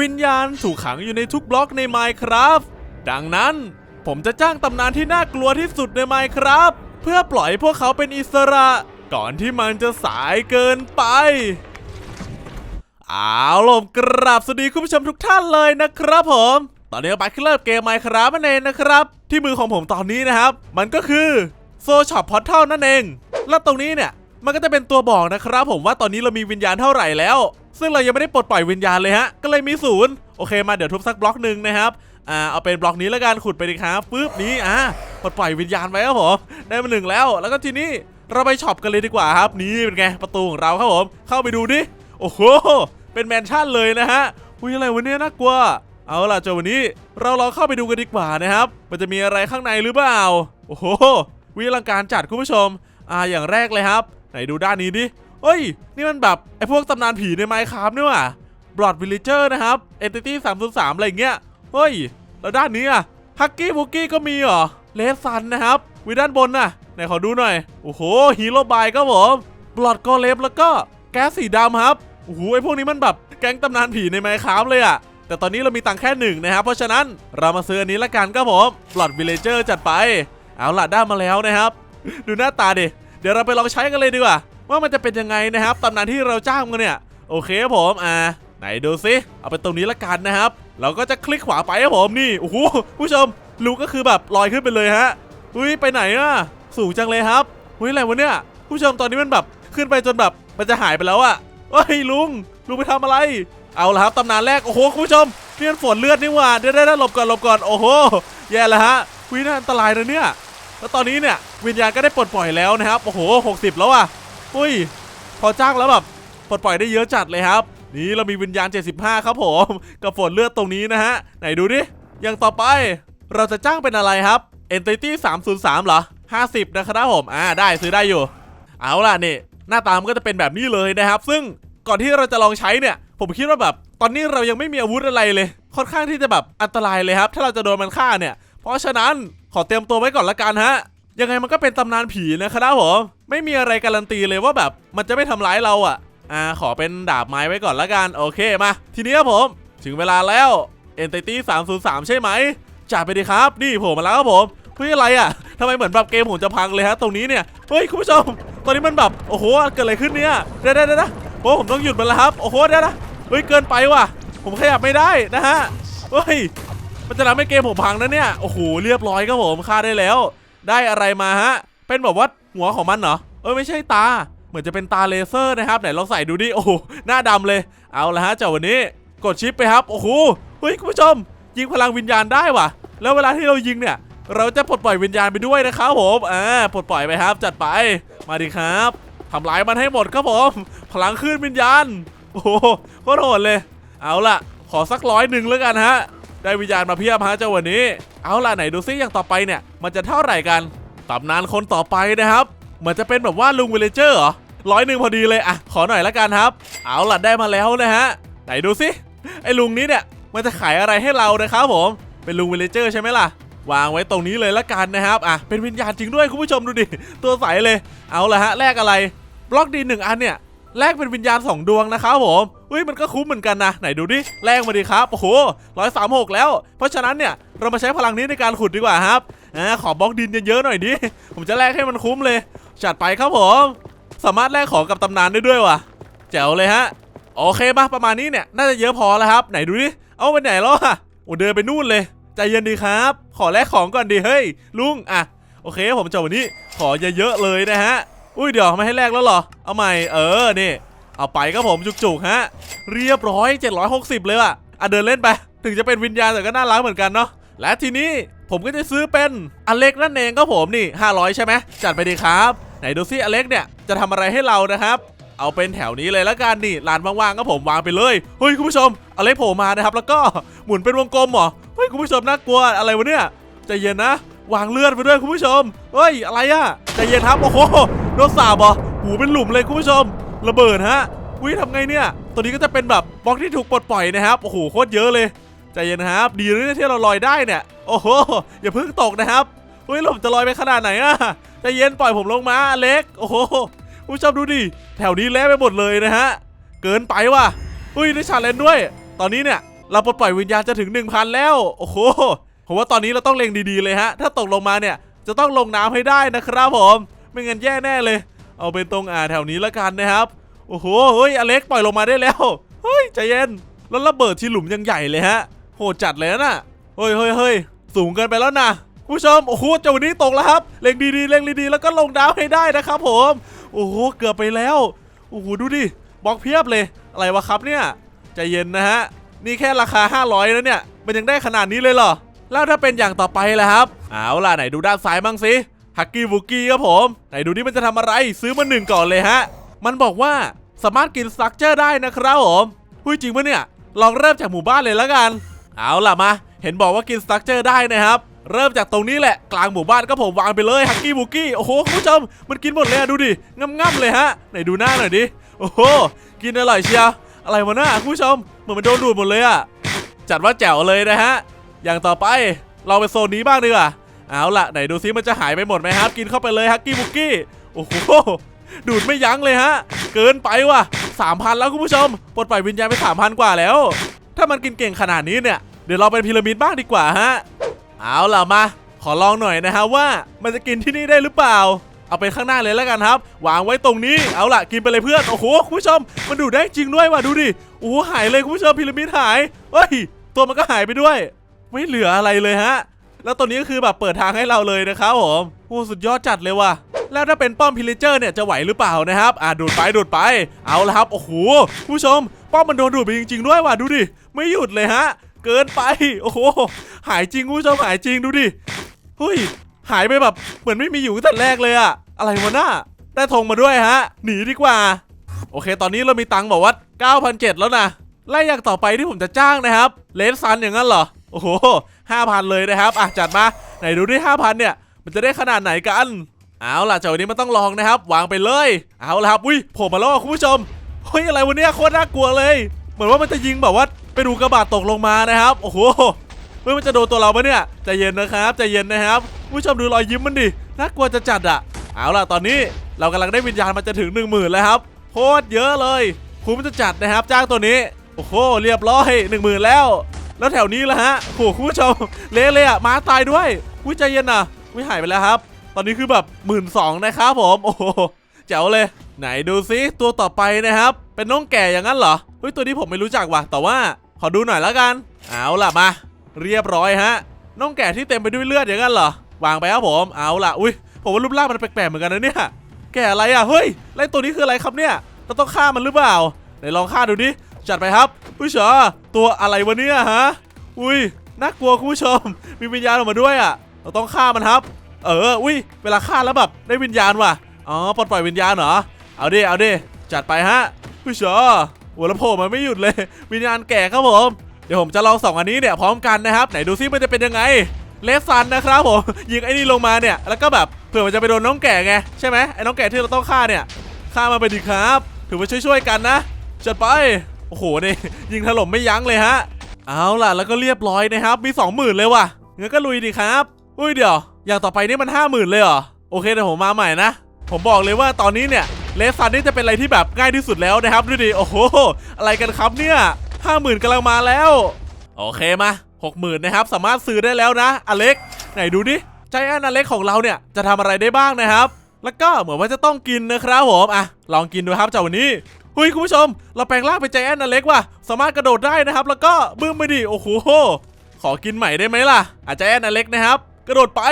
วิญญาณถูกขังอยู่ในทุกบล็อกใน Minecraft ดังนั้นผมจะจ้างตำนานที่น่ากลัวที่สุดใน Minecraft เพื่อปล่อยพวกเขาเป็นอิสระ ก่อนที่มันจะสายเกินไปเอาลมกราบสวัสดีคุณผู้ชมทุกท่านเลยนะครับผม ตอนนี้ก็ไปขึ้นเริ่มเกม Minecraft นั่นเองนะครับ ที่มือของผมตอนนี้นะครับ มันก็คือโซช็อปพอ r ทัลนั่นเอง และตรงนี้เนี่ย มันก็จะเป็นตัวบอกนะครับผมว่าตอนนี้เรามีวิญญาณเท่าไหร่แล้ว ซึ่งเรายังไม่ได้ปลดปล่อยวิญญาณเลยฮะ ก็เลยมีศูนย์โอเคมาเดี๋ยวทุบสักบล็อกหนึ่งนะครับ อ่าเอาเป็นบล็อกนี้แล้วกันขุดไปดีครับปึ๊บนี้อ่าปลดปล่อยวิญญาณไว้ครับผมได้มาหนึ่งแล้ว แล้วก็ทีนี้เราไปช็อปกันเลยดีกว่าครับ นี่เป็นไงประตูของเราครับผม เข้าไปดูดิโอ้โหเป็นแมนชั่นเลยนะฮะอุ้ยอะไรวะเนี่ยน่ากลัวเอาล่ะเจ้าวันนี้เราลองเข้าไปดูกันดีกว่านะครับ มันจะมีอะไรข้างในหรือเปล่า โอ้โหวิลังการจัดคุณผู้ชม อ่าอย่างแรกเลยครับ ไหนดูด้านนี้ดิเฮ้ย นี่มันแบบ ไอ้พวกตำนานผีในไมค์ครับนี่ว่ะบลอดวิลเลเจอร์นะครับ Entity 303อะไรอย่างเงี้ย เฮ้ย แล้วด้านนี้อะฮักกี้บุกกี้ก็มีเหรอเลสซันนะครับ วิด้านบนน่ะ ไหนขอดูหน่อย โอ้โหฮีโร่บายก็ผมบลอดกอเลฟแล้วก็แก๊สสีดำครับ โอ้โห ไอ้พวกนี้มันแบบแก๊งตำนานผีในไมค์ครับเลยอะแต่ตอนนี้เรามีตังค์แค่หนึ่งนะครับ เพราะฉะนั้นเรามาซื้ออันนี้ละกันก็ผมบลอดวิลเลเจอร์จัดไป เอาล่ะได้มาแล้วนะครับ ดูหน้าตาดิ ดี๋ยวเราไปลองใช้กันเลยดีกว่าว่ามันจะเป็นยังไงนะครับตำนานที่เราจ้างกันเนี่ยโอเคครับผมอ่าไหนดูซิเอาไปตรงนี้ละกันนะครับ เราก็จะคลิกขวาไปครับผมนี่โอ้โหผู้ชมลูกก็คือแบบลอยขึ้นไปเลยฮะอุ้ยไปไหนอะสูงจังเลยครับอุ้ยอะไรวะเนี่ยผู้ชมตอนนี้มันแบบขึ้นไปจนแบบมันจะหายไปแล้วอะเฮ้ยลุงลุงไปทำอะไร เอาละครับตำนานแรกโอ้โหผู้ชมเนี่มันฝนเลือดนี่หว่าเดี๋ยวได้หลบก่อนหลบก่อนโอ้โหแย่แล้วฮะวิน่าอันตรายนะเนี่ย แล้วตอนนี้เนี่ยวิญญาณก็ได้ปลดปล่อยแล้วนะครับโอ้โห60 แล้วอะอุ้ย พอจ้างแล้วแบบปลดปล่อยได้เยอะจัดเลยครับ นี่เรามีวิญญาณ 75 ครับผมกับฝนเลือดตรงนี้นะฮะไหนดูดิอย่างต่อไปเราจะจ้างเป็นอะไรครับ Entity 303เหรอ 50 นะครับผมอ่าได้ซื้อได้อยู่ เอาล่ะนี่หน้าตามันก็จะเป็นแบบนี้เลยนะครับ ซึ่งก่อนที่เราจะลองใช้เนี่ย ผมคิดว่าแบบ ตอนนี้เรายังไม่มีอาวุธอะไรเลย ค่อนข้างที่จะแบบอันตรายเลยครับ ถ้าเราจะโดนมันฆ่าเนี่ย เพราะฉะนั้นขอเตรียมตัวไว้ก่อนละกันฮะ ยังไงมันก็เป็นตำนานผีนะครับผมไม่มีอะไรการันตีเลยว่าแบบมันจะไม่ทำร้ายเราอะอ่าขอเป็นดาบไม้ไว้ก่อนละกันโอเคมา ทีนี้ครับผม ถึงเวลาแล้ว Entity 303 ใช่ไหมจัดไปดีครับนี่ผมมาแล้วครับผมเฮ้ยอะไรอะทำไมเหมือนแบบเกมผมจะพังเลยฮะตรงนี้เนี่ยเฮ้ยคุณผู้ชม ตอนนี้มันแบบโอ้โหเกิดอะไรขึ้นเนี่ยเดี๋ยวเดี๋ยวเดี๋ยวโอ้ผมต้องหยุดมันแล้วครับโอ้โหเดี๋ยวนะเฮ้ยเกินไปว่ะ ผมขยับไม่ได้นะฮะเฮ้ย มันจะทำให้เกมผมพังนะเนี่ย โอ้โห เรียบร้อยครับผมฆ่าได้แล้ว ได้อะไรมาฮะ เป็นแบบว่าหัวของมันเหรอ เออไม่ใช่ตา เหมือนจะเป็นตาเลเซอร์นะครับ ไหนลองใส่ดูดิ โอ้โห หน้าดำเลย เอาละฮะเจ้าวันนี้ กดชิปไปครับ โอ้โห เฮ้ยคุณผู้ชม ยิงพลังวิญญาณได้ว่ะ แล้วเวลาที่เรายิงเนี่ย เราจะปลดปล่อยวิญญาณไปด้วยนะครับผม อ่า ปลดปล่อยไปครับ จัดไป มาดิครับทำลายมันให้หมดครับผม พลังขึ้นวิญญาณ โอ้โหโคตรโหดเลย เอาล่ะ ขอสักร้อยหนึ่งแล้วกันฮะ ได้วิญญาณมาเพียบฮะเจ้าวันนี้ เอาล่ะไหนดูซิอย่างต่อไปเนี่ย มันจะเท่าไหร่กันตำนานคนต่อไปนะครับเหมือนจะเป็นแบบว่าลุงวิลเลเจอร์เหรอร้อยหนึ่งพอดีเลยอะขอหน่อยละกันครับ เอาล่ะได้มาแล้วนะฮะไหนดูซิไอ้ลุงนี้เนี่ยมันจะขายอะไรให้เรานะครับผมเป็นลุงวิลเลเจอร์ใช่ไหมล่ะวางไว้ตรงนี้เลยละกันนะครับอะเป็นวิญญาณจริงด้วยคุณผู้ชมดูดิตัวใสเลย เอาละฮะแลกอะไร บล็อกดีหนึ่งอันเนี่ย แลกเป็นวิญญาณ2ดวงนะครับผมเฮ้ยมันก็คุ้มเหมือนกันนะ ไหนดูดิแลกมาดิครับ โอ้โหร้อยสามหกแล้ว เพราะฉะนั้นเนี่ยเรามาใช้พลังนี้ในการขุดดีกว่าครับอ่าขอบล็อกดินเยอะๆหน่อยดิ ผมจะแลกให้มันคุ้มเลย จัดไปครับผม สามารถแลกของกับตำนานได้ด้วยว่ะ แจ๋วเลยฮะ โอเคมาประมาณนี้เนี่ยน่าจะเยอะพอแล้วครับ ไหนดูดิ เอาไปไหนแล้วอะโอ้เดินไปนู่นเลย ใจเย็นดีครับ ขอแลกของก่อนดิเฮ้ยลุงอะโอเค ผมจะวันนี้ขอเยอะๆเลยนะฮะ อุ้ยเดี๋ยวไม่ให้แลกแล้วเหรอ เอาใหม่ เออ นี่ เอาไปครับผมจุกๆฮะ เรียบร้อย 760 เลยว่ะ อะเดินเล่นไป ถึงจะเป็นวิญญาณแต่ก็น่ารักเหมือนกันเนาะ และทีนี้ผมก็จะซื้อเป็นอเล็กนั่นเองก็ผมนี่ 500 ใช่ไหม จัดไปดีครับ ไหนดูซิอเล็กเนี่ยจะทำอะไรให้เรานะครับเอาเป็นแถวนี้เลยละกันนี่ลานว่างๆก็ผมวางไปเลย เฮ้ยคุณผู้ชมอเล็กโผล่มานะครับ แล้วก็หมุนเป็นวงกลมเหรอ เฮ้ยคุณผู้ชมน่ากลัวอะไรวะเนี่ยใจเย็นนะ วางเลือดไปด้วยคุณผู้ชม เฮ้ยอะไรอะใจเย็นครับโอ้โห โดนสาบเหรอหูเป็นหลุมเลยคุณผู้ชม ระเบิดฮะวิทำไงเนี่ย ตัวนี้ก็จะเป็นแบบบล็อกที่ถูกปลดปล่อยนะครับโอ้โหโคตรเยอะเลยใจเย็นนะครับดีเลยที่เราลอยได้เนี่ย โอ้โหอย่าเพิ่งตกนะครับเฮ้ยผมจะลอยไปขนาดไหนอะใจเย็นปล่อยผมลงมาเล็ก โอ้โหผู้ชมดูดิแถวนี้เละไปหมดเลยนะฮะเกินไปว่ะอุ้ยได้ชาเลนจ์ด้วย ตอนนี้เนี่ยเราปลดปล่อยวิญญาณจะถึง 1,000 แล้ว โอ้โหผมว่าตอนนี้เราต้องเล็งดีๆเลยฮะ ถ้าตกลงมาเนี่ยจะต้องลงน้ำให้ได้นะครับผม ไม่งั้นแย่แน่เลย เอาเป็นตรงอ่าแถวนี้แล้วกันนะครับ โอ้โห เฮ้ย อเล็กปล่อยลงมาได้แล้ว เฮ้ย ใจเย็น แล้วระเบิดที่หลุมยังใหญ่เลยฮะ โหจัดเลยนะเฮ้ยเฮ้ยเฮ้ยสูงเกินไปแล้วนะผู้ชม โอ้โหเจ้าวันนี้ตกแล้วครับ เล็งดีๆ เล็งดีๆ แล้วก็ลงน้ำให้ได้นะครับผม โอ้โห เกือบไปแล้ว โอ้โห ดูดิ บล็อกเพียบเลย อะไรวะครับเนี่ย ใจเย็นนะฮะ นี่แค่ราคา 500แล้วเนี่ย มันยังได้ขนาดนี้เลยเหรอ แล้วถ้าเป็นอย่างต่อไปล่ะครับ เอาล่ะไหนดูด้านซ้ายบ้างสิ ฮักกี้บุกี้ครับผมไหนดูนี่มันจะทำอะไรซื้อมาหนึ่งก่อนเลยฮะ มันบอกว่าสามารถกินสตรัคเจอร์ได้นะครับผมพูดจริงปะเนี่ย ลองเริ่มจากหมู่บ้านเลยแล้วกัน เอาล่ะมา เห็นบอกว่ากินสตรัคเจอร์ได้นะครับ เริ่มจากตรงนี้แหละ กลางหมู่บ้านก็ผมวางไปเลยฮักกี้บุกี้โอ้โหคุณผู้ชมมันกินหมดเลยดูดิง่ำๆเลยฮะไหนดูหน้าหน่อยดิโอ้โหกินอร่อยเชียวอะไรวะหน้าคุณผู้ชมเหมือนมันโดนดูดหมดเลยอะจัดว่าแจ๋วเลยนะฮะ อย่างต่อไปเราไปโซนนี้บ้างดีกว่า เอาล่ะไหนดูซิมันจะหายไปหมดไหมครับกินเข้าไปเลยฮักกี้บุกกี้โอ้โหดูดไม่ยั้งเลยฮะ เกินไปว่ะ3,000แล้วคุณผู้ชมปลดปล่อยวิญญาณไป3,000กว่าแล้ว ถ้ามันกินเก่งขนาดนี้เนี่ยเดี๋ยวเราเป็นพีระมิดบ้างดีกว่าฮะเอาล่ะมา ขอลองหน่อยนะฮะว่ามันจะกินที่นี่ได้หรือเปล่า เอาไปข้างหน้าเลยแล้วกันครับ วางไว้ตรงนี้เอาล่ะกินไปเลยเพื่อนโอ้โหคุณผู้ชม มันดูดได้จริงด้วยว่ะดูดิโอ้หหายเลยคุณผู้ชมพีระมิดหายเฮ้ยตัวมันก็หายไปด้วย ไม่เหลืออะไรเลยฮะ แล้วตัวนี้ก็คือแบบเปิดทางให้เราเลยนะครับผมโอ้สุดยอดจัดเลยว่ะแล้วถ้าเป็นป้อมพิลิเจอร์เนี่ยจะไหวหรือเปล่านะครับ อ่าดูดไปดูดไป เอาละครับโอ้โหผู้ชม ป้อมมันโดนดูดไปจริง ๆ ด้วยว่ะดูดิไม่หยุดเลยฮะ เกินไปโอ้โหหายจริงผู้ชมหายจริงดูดิเฮ้ยหายไปแบบเหมือนไม่มีอยู่ตั้งแต่แรกเลยอะอะไรวะน่าได้ธงมาด้วยฮะ หนีดีกว่า โอเค ตอนนี้เรามีตังค์บอกว่า9,700แล้วนะไล่อย่างต่อไปที่ผมจะจ้างนะครับเลนซันอย่างนั้นเหรอ โอ้โห5,000เลยนะครับอะจัดมาไหนดูดิ5,000เนี่ย มันจะได้ขนาดไหนกัน เอาล่ะจ้าวันนี้มันต้องลองนะครับ วางไปเลย เอาล่ะครับอุ้ยผล่มาแล้วคุณผู้ชมเฮ้ยอะไรวะเนี่ยโคตรน่ากลัวเลย เหมือนว่ามันจะยิงแบบว่าไปดูกระบาดตกลงมานะครับ โอ้โหเฮ้ยมันจะโดนตัวเราปะเนี่ยใจเย็นนะครับใจเย็นนะครับผู้ชมดูรอยยิ้มมันดิน่ากลัวจะจัดอะเอาล่ะตอนนี้เรากำลังได้วิญญาณมันจะถึง 1 0,000 แล้วครับโคตรเยอะเลยคุ้มจะจัดนะครับ จ้างตัวนี้ โอ้โหเรียบร้อย 1 0,000 แล้ว แล้วแถวนี้ละฮะโอ้โหคุณผู้ชมเละเลยอะม้าตายด้วยอุ้ยใจเย็นนะอุ้ยหายไปแล้วครับ ตอนนี้คือแบบหมื่นสองนะครับผมโอ้โหเจ๋วเลย ไหนดูซิตัวต่อไปนะครับ เป็นน้องแก่อย่างนั้นเหรอเฮ้ยตัวนี้ผมไม่รู้จักว่ะแต่ว่าขอดูหน่อยแล้วกัน เอาล่ะมา เรียบร้อยฮะน้องแก่ที่เต็มไปด้วยเลือดอย่างนั้นเหรอวางไปครับผมเอาล่ะอุ้ยผมว่ารูปร่างมันแปลกๆเหมือนกันนะเนี่ยแก่อะไรอะเฮ้ยไล่ตัวนี้คืออะไรครับเนี่ยเราต้องฆ่ามันหรือเปล่าไหนลองฆ่าดูดิ จัดไปครับอุ้ยเฉอตัวอะไรวะเนี่ยฮะ อุ้ยน่ากลัวคุณผู้ชม มีวิญญาณออกมาด้วยอะ เราต้องฆ่ามันครับ เออ อุ้ย เวลาฆ่าแล้วแบบได้วิญญาณว่ะ อ๋อ ปลดปล่อยวิญญาณเหรอ เอาดิ เอาดิ จัดไปฮะอุ้ยเฉอหัวลำโพงมันไม่หยุดเลย วิญญาณแก่ครับผม เดี๋ยวผมจะลองสองอันนี้เนี่ยพร้อมกันนะครับ ไหนดูซิมันจะเป็นยังไง เลสซันนะครับผม ยิงไอ้นี่ลงมาเนี่ย แล้วก็แบบเผื่อมันจะไปโดนน้องแก่ไงใช่ไหมไอ้น้องแก่ที่เราต้องฆ่าเนี่ย ฆ่ามันไปดีครับ ถือว่าช่วยๆกันนะ จัดไป โอ้โหนี่ยิงถล่มไม่ยั้งเลยฮะ เอาล่ะแล้วก็เรียบร้อยนะครับ มี 20,000 เลยว่ะงั้นก็ลุยดีครับ อุ้ยเดี๋ยว อย่างต่อไปนี่มัน 50,000 เลยเหรอ โอเคเดี๋ยวผมมาใหม่นะ ผมบอกเลยว่าตอนนี้เนี่ยเลสซันนี่จะเป็นอะไรที่แบบง่ายที่สุดแล้วนะครับดูดิ โอ้โห อะไรกันครับเนี่ยห้าหมื่นกำลังมาแล้ว โอเคมาหกหมื่นนะครับ สามารถซื้อได้แล้วนะ อเล็ก ไหนดูดิใจแอนอเล็กของเราเนี่ยจะทำอะไรได้บ้างนะครับ แล้วก็เหมือนว่าจะต้องกินนะครับผม อะ ลองกินดูครับจากวันนี้ เฮ้ยคุณผู้ชม เราแปลงร่างเป็นใจแอนอเล็กว่ะสามารถกระโดดได้นะครับ แล้วก็บึ้มไปดิโอ้โหขอกินใหม่ได้ไหมล่ะ อาจจะแอนอเล็กนะครับ กระโดดไป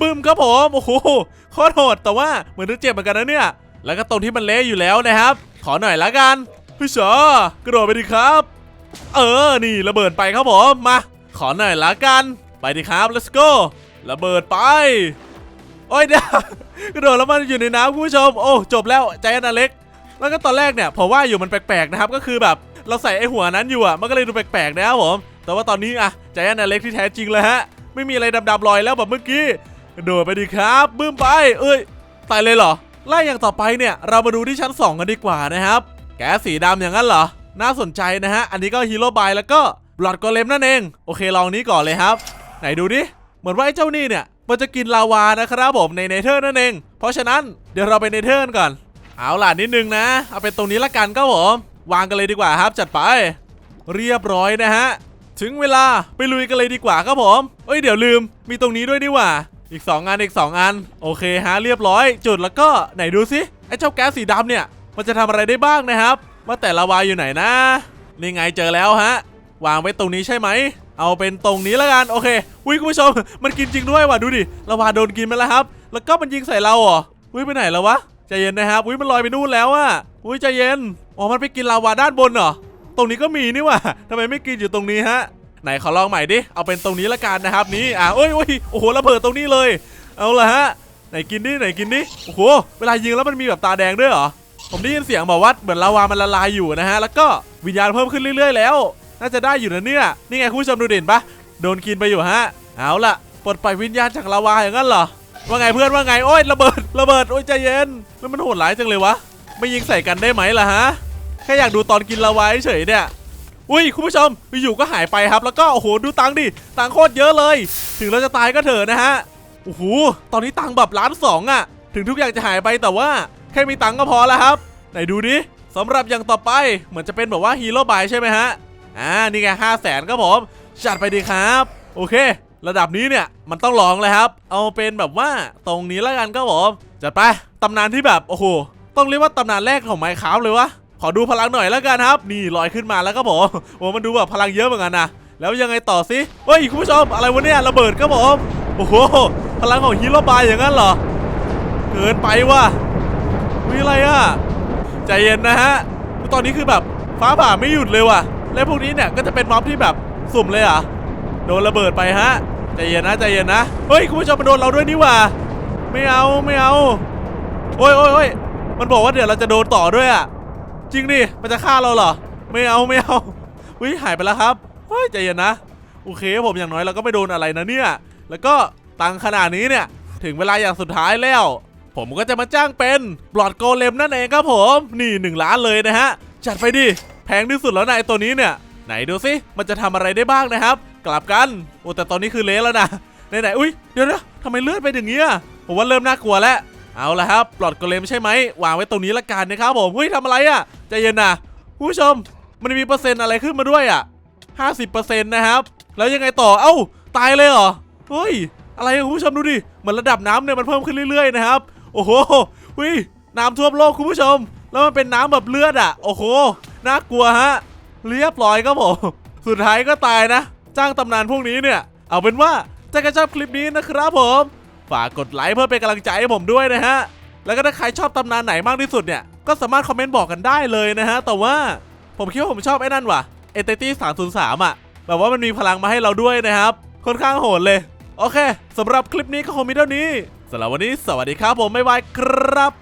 บึ้มครับผมโอ้โหโคตรโหดแต่ว่าเหมือนจะเจ็บเหมือนกันนะเนี่ย แล้วก็ตรงที่มันเละอยู่แล้วนะครับ ขอหน่อยละกันพี่ชอกระโดดไปดิครับ เออนี่ระเบิดไปครับผมมา ขอหน่อยละกัน ไปดิครับ let's go ระเบิดไปโอ้ยเดี๋ยวกระโดดแล้วมันอยู่ในน้ำคุณผู้ชม โอ้จบแล้วใจแอนอเล็ก แล้วก็ตอนแรกเนี่ยผมว่าอยู่มันแปลกๆนะครับก็คือแบบเราใส่ไอหัวนั้นอยู่อะมันก็เลยดูแปลกๆนะครับผมแต่ว่าตอนนี้อะใจแอนอเล็กที่แท้จริงเลยฮะไม่มีอะไรดำๆลอยแล้วแบบเมื่อกี้โดดไปดิครับบึ้มไป เอ้ยตายเลยเหรอไล่อย่างต่อไปเนี่ยเรามาดูที่ชั้น 2 กันดีกว่านะครับ แก๊สสีดำอย่างนั้นเหรอ น่าสนใจนะฮะ อันนี้ก็ฮีโร่บายแล้วก็บลอดกอเลมนั่นเอง โอเคลองนี้ก่อนเลยครับ ไหนดูดิ เหมือนว่าไอ้เจ้านี่เนี่ย มันจะกินลาวานะครับผมในเนเธอร์นั่นเอง เพราะฉะนั้นเดี๋ยวเราไปเนเธอร์นก่อน เอาล่ะนิดนึงนะ เอาเป็นตรงนี้ละกันก็ผมวางกันเลยดีกว่าครับ จัดไป เรียบร้อยนะฮะ ถึงเวลาไปลุยกันเลยดีกว่าครับผมเอ้ยเดี๋ยวลืมมีตรงนี้ด้วยนี่หว่า อีก 2 อันอีก 2 อัน โอเคฮะเรียบร้อย จุดแล้วก็ไหนดูสิไอ้เจ้าแก๊สสีดำเนี่ย มันจะทำอะไรได้บ้างนะครับ ว่าแต่ละวายอยู่ไหนนะนี่ไงเจอแล้วฮะ วางไว้ตรงนี้ใช่ไหมเอาเป็นตรงนี้แล้วกันโอเคอุ้ยคุณผู้ชมมันกินจริงด้วยว่ะดูดิละวาโดนกินไปแล้วครับ แล้วก็มันยิงใส่เราเหรออุ้ยไปไหนแล้ววะ ใจเย็นนะครับอุ้ยมันลอยไปนู่นแล้วอะอุ้ยใจเย็นอ๋อมันไปกินลาวาด้านบนเหรอตรงนี้ก็มีนี่ว่ะทำไมไม่กินอยู่ตรงนี้ฮะไหนขอลองใหม่ดิเอาเป็นตรงนี้ละกันนะครับนี่อะโอ้ยโอ้ยโอ้โหระเบิดตรงนี้เลย เอาละฮะไหนกินดิไหนกินดิโอ้โหเวลายิงแล้วมันมีแบบตาแดงด้วยเหรอผมได้ยินเสียงบอกว่าเหมือนลาวามันละลายอยู่นะฮะแล้วก็วิญญาณเพิ่มขึ้นเรื่อย ๆ แล้ว น่าจะได้อยู่นะเนี่ยนี่ไงคุณผู้ชมดูเด่นปะโดนกินไปอยู่ฮะเอาล่ะปลดปล่อยวิญญาณจากลาวาอย่างนั้นเหรอ ว่าไงเพื่อนว่าไงโอ้ยระเบิดระเบิดโอ้ยใจเย็นแล้วมันโหดร้ายจังเลยวะไม่ยิงใส่กันได้ไหมล่ะฮะแค่อยากดูตอนกินลาวาเฉยเนี่ยอุ้ยคุณผู้ชมอยู่ก็หายไปครับ แล้วก็โอ้โหดูตังดิตังโคตรเยอะเลย ถึงเราจะตายก็เถอะนะฮะโอ้โหตอนนี้ตังแบบล้านสองอะถึงทุกอย่างจะหายไปแต่ว่าแค่มีตังก็พอแล้วครับไหนดูดิสำหรับอย่างต่อไปเหมือนจะเป็นแบบว่าฮีโร่บายใช่ไหมฮะอ่านี่ไงห้าแสนครับผมจัดไปดีครับ โอเค ระดับนี้เนี่ยมันต้องลองเลยครับ เอาเป็นแบบว่าตรงนี้แล้วกันครับผมจัดไปตำนานที่แบบโอ้โหต้องเรียกว่าตำนานแรกของไมค์คราฟเลยวะขอดูพลังหน่อยแล้วกันครับ นี่ลอยขึ้นมาแล้วครับผมโอ้มันดูแบบพลังเยอะเหมือนกันนะแล้วยังไงต่อสิเฮ้ยคุณผู้ชมอะไรวะเนี่ยระเบิดครับผมโอ้โหพลังของฮีโร่บายอย่างนั้นเหรอเกินไปว่ะมีอะไรอะใจเย็นนะฮะตอนนี้คือแบบฟ้าผ่าไม่หยุดเลยว่ะและพวกนี้เนี่ยก็จะเป็นม็อบที่แบบสุ่มเลยอะ โดนระเบิดไปฮะใจเย็นนะใจเย็นนะเฮ้ยคุณผู้ชมมันโดนเราด้วยนี่หว่า ไม่เอาไม่เอาโอ้ยโอ้ยโอ้ยมันบอกว่าเดี๋ยวเราจะโดนต่อด้วยอะจริงดิมันจะฆ่าเราเหรอ ไม่เอาไม่เอาวิหายไปแล้วครับเฮ้ยใจเย็นนะโอเคผมอย่างน้อยเราก็ไม่โดนอะไรนะเนี่ย แล้วก็ตังขนาดนี้เนี่ย ถึงเวลาอย่างสุดท้ายแล้ว ผมก็จะมาจ้างเป็นบลอดโกเลมนั่นเองครับผม นี่หนึ่งล้านเลยนะฮะ จัดไปดิ แพงที่สุดแล้วนะไอตัวนี้เนี่ย ไหนดูสิมันจะทำอะไรได้บ้างนะครับ กลับกัน โอ้แต่ตอนนี้คือเละแล้วนะไหนไหนอุ้ยเดี๋ยวนะทำไมเลือดไปอย่างเงี้ยผมว่าเริ่มน่ากลัวแล้วเอาละครับปลอดโกเลมใช่ไหมวางไว้ตรงนี้ละกันนะครับผมเฮ้ยทำอะไรอะ่ะใจเย็นนะผู้ชมมันมีเปอร์เซ็นต์อะไรขึ้นมาด้วยอะ่ะ50%นะครับ แล้วยังไงต่อเอ้าตายเลยเหรอเฮ้ยอะไรอะคุณผู้ชมดูดิเหมือนระดับน้ำเนี่ยมันเพิ่มขึ้นเรื่อยๆนะครับ โอ้โหวิน้ำท่วมโลกคุณผู้ชม แล้วมันเป็นน้ำแบบเลือดอะ โอ้โหน่ากลัวฮะเรียบร้อยครับผมสุดท้ายก็ตายนะ จ้างตำนานพวกนี้เนี่ย เอาเป็นว่าถ้าใครชอบคลิปนี้นะครับผม ฝากกดไลค์เพื่อเป็นกำลังใจให้ผมด้วยนะฮะ แล้วก็ถ้าใครชอบตำนานไหนมากที่สุดเนี่ย ก็สามารถคอมเมนต์บอกกันได้เลยนะฮะ แต่ว่าผมคิดว่าผมชอบไอ้นั่นว่ะเอเตตี้303อะ แบบว่ามันมีพลังมาให้เราด้วยนะครับ ค่อนข้างโหดเลย โอเคสำหรับคลิปนี้ก็คงมีเท่านี้สำหรับวันนี้สวัสดีครับผมบ๊ายบายครับ